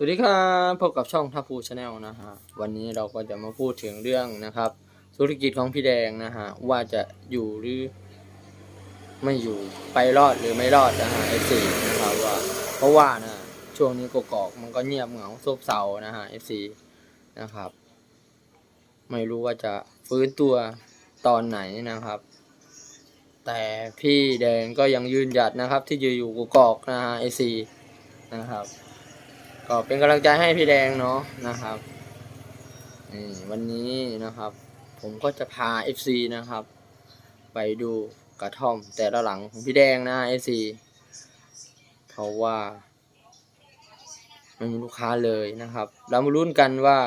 สวัสดีครับพบกับช่องทัพพูชาแนลนะฮะวันนี้เราก็จะมาพูดถึงเรื่องนะครับธุรกิจของพี่แดงนะฮะว่าจะอยู่หรือไม่อยู่ไปรอดหรือไม่รอดนะฮะเอฟซีนะครับว่าเพราะว่านะช่วงนี้กกอกมันก็เงียบเหงาซบเซานะฮะเอฟซีนะครับ ไม่รู้ว่าจะฟื้นตัวตอนไหนนะครับ แต่พี่แดงก็ยังยืนหยัดนะครับ ที่จะอยู่กกอกนะฮะเอฟซีนะครับ ก็เป็นกำลังใจให้พี่แดงเนาะนะครับนี่วันนี้นะครับ ผมก็จะพา FC นะครับ ไปดูกระท่อมแต่ละหลังของพี่แดงนะ FC เพราะว่าไม่มีลูกค้าเลยนะครับ เรามาลุ้นกันว่า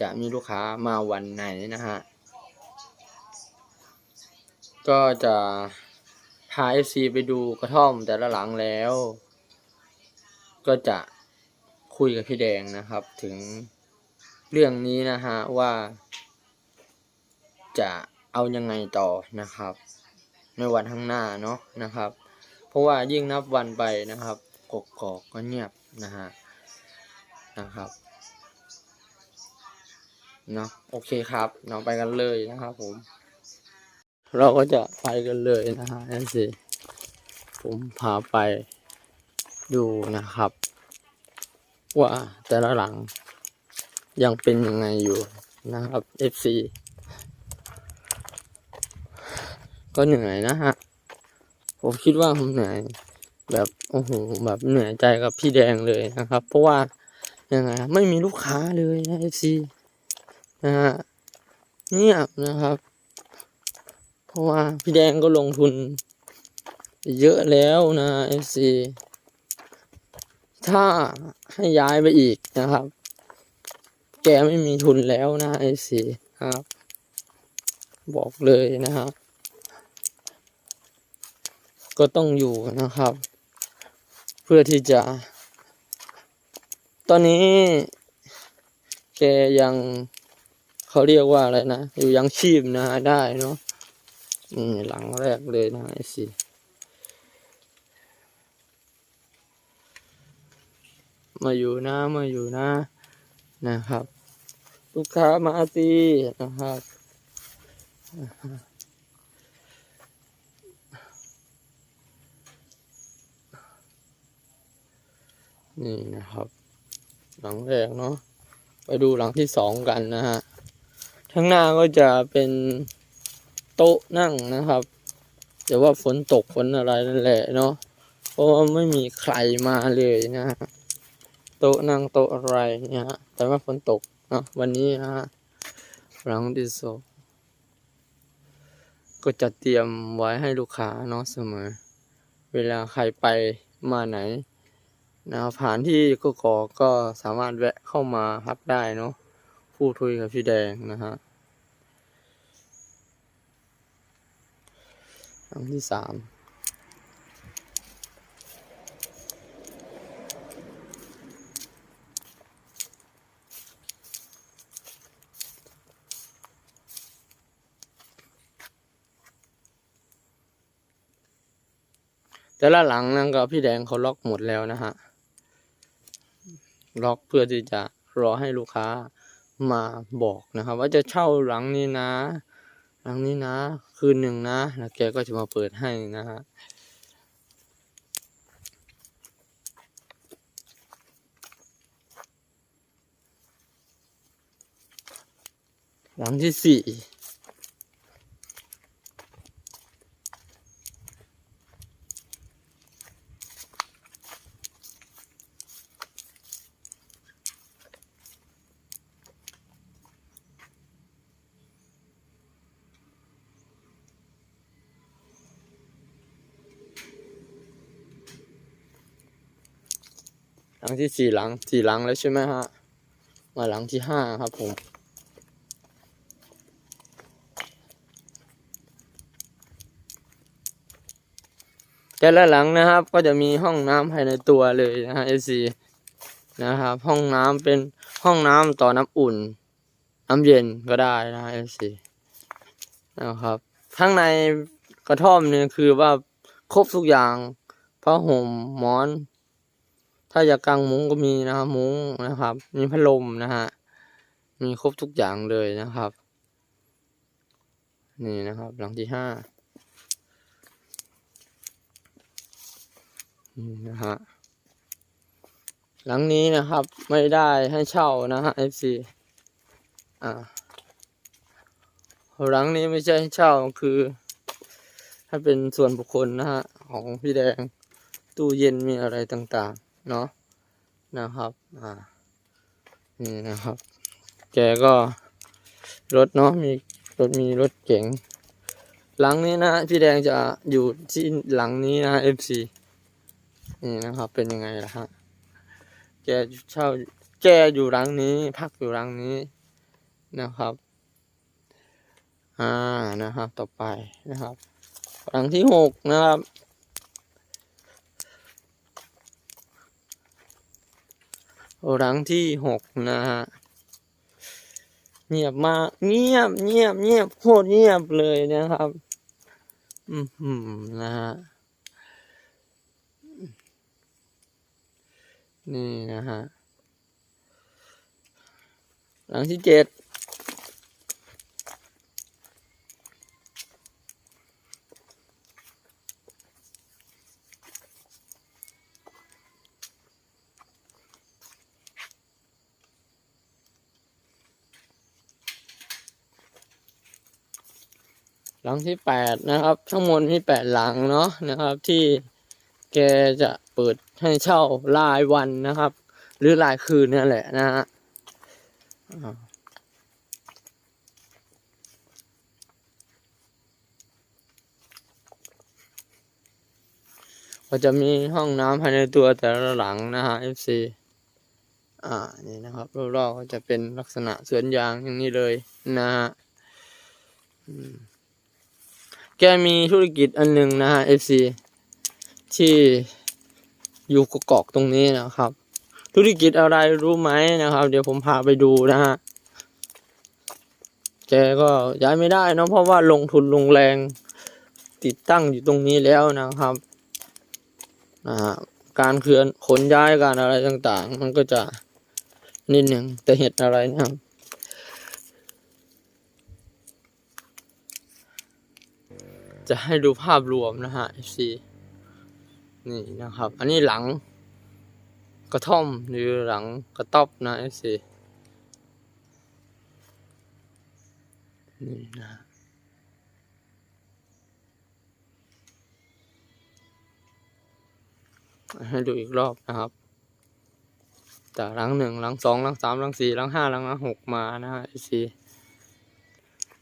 จะมีลูกค้ามาวันไหนนะฮะ ก็จะพา FC ไปดูกระท่อมแต่ละหลังแล้ว ก็จะ คุยกับพี่แดงนะครับ ถึงเรื่องนี้นะฮะว่า จะเอายังไงต่อนะครับ ในวันข้างหน้าเนาะนะครับ เพราะว่ายิ่งนับวันไปนะครับกกกอกก็เงียบนะฮะนะครับเนาะโอเคครับเราไปกันเลยนะครับผม เราก็จะไปกันเลยนะฮะนั่นสิผมพาไปดูนะครับ ว่าแต่ละหลังยังเป็นยังไงอยู่นะครับ FC ก็เหนื่อยนะฮะ ผมคิดว่าผมเหนื่อย แบบโอ้โหแบบเหนื่อยใจกับพี่แดงเลยนะครับ เพราะว่ายังไงไม่มีลูกค้าเลยนะ FC นะฮะเงียบนะครับ เพราะว่าพี่แดงก็ลงทุน เยอะแล้วนะ FC ถ้าให้ย้ายไปอีกนะครับ แกไม่มีทุนแล้วนะไอซีครับ บอกเลยนะครับ ก็ต้องอยู่นะครับ เพื่อที่จะ ตอนนี้ แกยังเขาเรียกว่าอะไรนะ อยู่ยังชีพนะได้เนาะหลังแรกเลยนะไอซี มาอยู่นะมาอยู่นะนะครับ ลูกค้ามาตีนะครับนี่นะครับ หลังแรกเนาะไปดูหลังที่สองกันนะฮะข้างหน้าก็จะเป็นโต๊ะนั่งนะครับแต่ว่าฝนตกฝนอะไรนั่นแหละเนาะเพราะว่าไม่มีใครมาเลยนะฮะ โต๊ะนั่งโต๊ะอะไรเนี่ยฮะแต่ว่าฝนตกเนาะวันนี้นะฮะหลังที่สอก็จะเตรียมไว้ให้ลูกค้าเนาะเสมอ เวลาใครไปมาไหนนะผ่านที่ก็กอก็สามารถแวะเข้ามาพักได้เนาะพูดคุยกับพี่แดงนะฮะหลังที่สาม แต่ละหลังนั่นก็พี่แดงเขาล็อกหมดแล้วนะฮะ ล็อกเพื่อที่จะรอให้ลูกค้ามาบอกนะครับ ว่าจะเช่าหลังนี้นะ หลังนี้นะ คืนหนึ่งนะแล้วแกก็จะมาเปิดให้นะฮะหลังที่สี่ งที่สี่หลังสี่หลังแล้วใช่ไหมฮะ มาหลังที่ห้าครับผม แต่ละหลังนะครับก็จะมีห้องน้ำภายในตัวเลยนะฮะ FC นะครับ ห้องน้ำเป็นห้องน้ำต่อน้ำอุ่น น้ำเย็นก็ได้นะฮะ FC นะครับ ข้างในกระท่อมเนี่ยคือว่าครบทุกอย่างผ้าห่มหมอน ถ้าอยากกางมุ้งก็มีนะครับ มุ้งนะครับ มีพัดลมนะฮะ มีครบทุกอย่างเลยนะครับ นี่นะครับ หลังที่ห้านี่นะฮะ หลังนี้นะครับไม่ได้ให้เช่านะฮะ FC อ่า หลังนี้ไม่ใช่ให้เช่าคือ ถ้าเป็นส่วนบุคคลนะฮะ ของพี่แดงตู้เย็นมีอะไรต่างๆ เนาะนะครับอ่านี่นะครับ แกก็รถเนาะมีรถมีรถเก๋งหลังนี้นะพี่แดงจะอยู่ที่หลังนี้นะ FC นี่นะครับ เป็นยังไงล่ะฮะแกเช่าแกอยู่หลังนี้ พักอยู่หลังนี้นะครับอ่านะครับต่อไปนะครับหลังที่หกนะครับ หลังที่หกนะฮะเงียบมากเงียบเงียบเงียบโคตรเงียบเลยนะครับ อืมหืมนะฮะนี่นะฮะหลังที่เจ็ด หลังที่แปดนะครับ ทั้งหมดมีแปดหลังเนาะนะครับ ที่แกจะเปิดให้เช่ารายวันนะครับ หรือรายคืนนั่นแหละนะฮะอ่าก็จะมีห้องน้ำภายในตัวแต่ละหลังนะฮะ FC อ่า นี่นะครับ รอบๆก็จะเป็นลักษณะสวนยางอย่างนี้เลยนะฮะอืม แกมีธุรกิจอันหนึ่งนะฮะ FC ที่อยู่กกอกตรงนี้นะครับ ธุรกิจอะไรรู้ไหมนะครับ เดี๋ยวผมพาไปดูนะฮะแกก็ย้ายไม่ได้นอะเพราะว่าลงทุนลงแรงติดตั้งอยู่ตรงนี้แล้วนะครับอ่าการเคลื่อนขนย้ายการอะไรต่างๆ มันก็จะนิดหนึ่งแต่เหตุอะไรนะครับ จะให้ดูภาพรวมนะฮะ FC นี่นะครับ อันนี้หลังกระท่อมหรือหลังกระต๊อบนะ FC นี่นะให้ดูอีกรอบนะครับจากหลังหนึ่งหลังสองหลังสามหลังสี่หลังห้าหลังหกมานะฮะ FC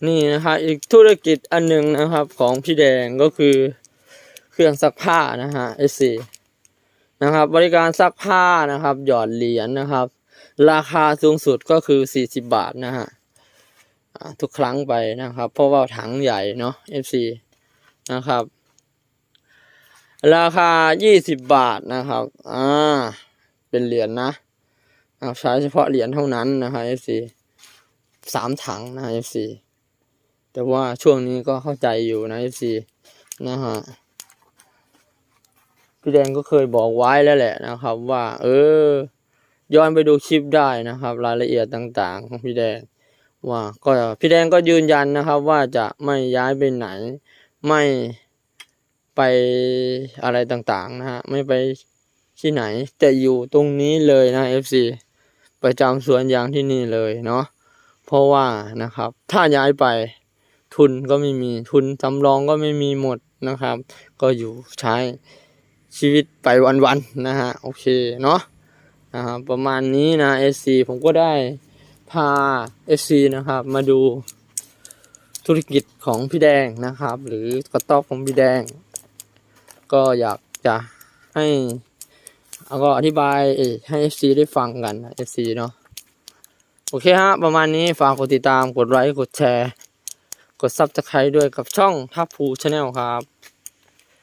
นี่นะครับอีกธุรกิจอันหนึ่งนะครับของพี่แดงก็คือเครื่องซักผ้านะฮะ FC นะครับ บริการซักผ้านะครับ หยอดเหรียญนะครับ ราคาสูงสุดก็คือสี่สิบบาทนะฮะทุกครั้งไปนะครับ เพราะว่าถังใหญ่เนาะ FC นะครับ ราคายี่สิบบาทนะครับ อ่า เป็นเหรียญนะเอาใช้เฉพาะเหรียญเท่านั้นนะครับ FC สามถังนะ FC แต่ว่าช่วงนี้ก็เข้าใจอยู่นะ FC นะฮะพี่แดงก็เคยบอกไว้แล้วแหละนะครับ ว่า เออ ย้อนไปดูคลิปได้นะครับ รายละเอียดต่างๆ ของพี่แดง ว่าก็พี่แดงก็ยืนยันนะครับ ว่าจะไม่ย้ายไปไหน ไม่ไปอะไรต่างๆนะฮะไม่ไปที่ไหนแต่อยู่ตรงนี้เลยนะ FC ประจำสวนยางที่นี่เลยเนาะเพราะว่านะครับ ถ้าย้ายไป ทุนก็ไม่มีทุนสำรองก็ไม่มีหมดนะครับ ก็อยู่ใช้ชีวิตไปวันๆนะฮะโอเคเนาะนะครับประมาณนี้นะ SC ผมก็ได้พา SC นะครับ มาดูธุรกิจของพี่แดงนะครับ หรือกระต๊อบของพี่แดง ก็อยากจะให้เอาก็อธิบายให้ FC ได้ฟังกันนะ FC เนาะโอเคฮะ ประมาณนี้ฝากกดติดตามกดไลค์กดแชร์ กด Subscribe ด้วยกับช่องทัพพูชาแนลครับ